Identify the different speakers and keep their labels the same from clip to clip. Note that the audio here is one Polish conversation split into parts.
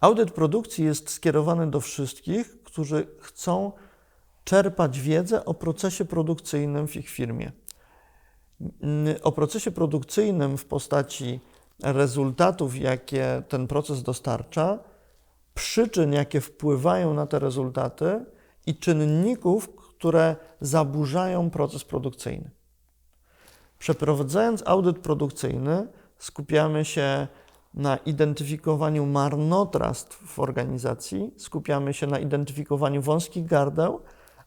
Speaker 1: Audyt produkcji jest skierowany do wszystkich, którzy chcą czerpać wiedzę o procesie produkcyjnym w ich firmie. O procesie produkcyjnym w postaci rezultatów, jakie ten proces dostarcza, przyczyn, jakie wpływają na te rezultaty i czynników, które zaburzają proces produkcyjny. Przeprowadzając audyt produkcyjny, skupiamy się na identyfikowaniu marnotrawstw w organizacji, skupiamy się na identyfikowaniu wąskich gardeł,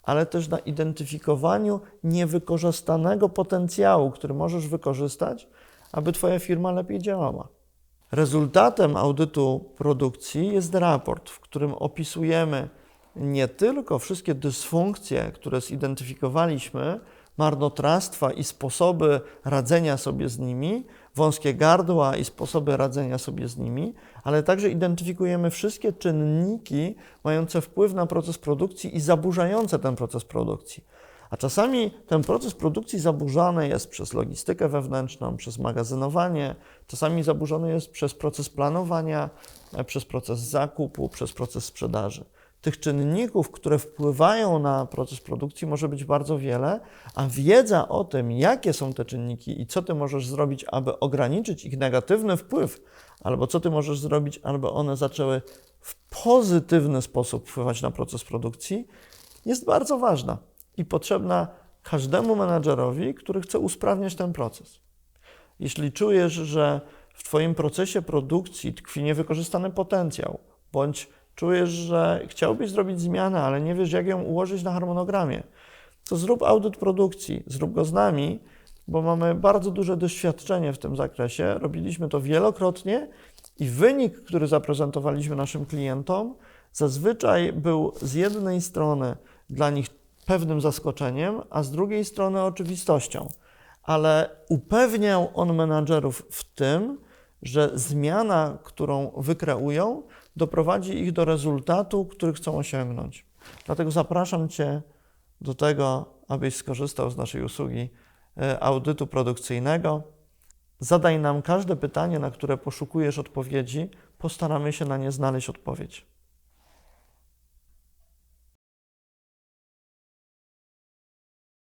Speaker 1: ale też na identyfikowaniu niewykorzystanego potencjału, który możesz wykorzystać, aby Twoja firma lepiej działała. Rezultatem audytu produkcji jest raport, w którym opisujemy nie tylko wszystkie dysfunkcje, które zidentyfikowaliśmy, marnotrawstwa i sposoby radzenia sobie z nimi, wąskie gardła i sposoby radzenia sobie z nimi, ale także identyfikujemy wszystkie czynniki mające wpływ na proces produkcji i zaburzające ten proces produkcji. A czasami ten proces produkcji zaburzany jest przez logistykę wewnętrzną, przez magazynowanie, czasami zaburzony jest przez proces planowania, przez proces zakupu, przez proces sprzedaży. Tych czynników, które wpływają na proces produkcji, może być bardzo wiele, a wiedza o tym, jakie są te czynniki i co ty możesz zrobić, aby ograniczyć ich negatywny wpływ, albo co ty możesz zrobić, aby one zaczęły w pozytywny sposób wpływać na proces produkcji, jest bardzo ważna i potrzebna każdemu menadżerowi, który chce usprawniać ten proces. Jeśli czujesz, że w Twoim procesie produkcji tkwi niewykorzystany potencjał, bądź czujesz, że chciałbyś zrobić zmianę, ale nie wiesz, jak ją ułożyć na harmonogramie, to zrób audyt produkcji, zrób go z nami, bo mamy bardzo duże doświadczenie w tym zakresie. Robiliśmy to wielokrotnie i wynik, który zaprezentowaliśmy naszym klientom, zazwyczaj był z jednej strony dla nich pewnym zaskoczeniem, a z drugiej strony oczywistością. Ale upewniał on menadżerów w tym, że zmiana, którą wykreują, doprowadzi ich do rezultatu, który chcą osiągnąć. Dlatego zapraszam Cię do tego, abyś skorzystał z naszej usługi e, audytu produkcyjnego. Zadaj nam każde pytanie, na które poszukujesz odpowiedzi, postaramy się na nie znaleźć odpowiedź.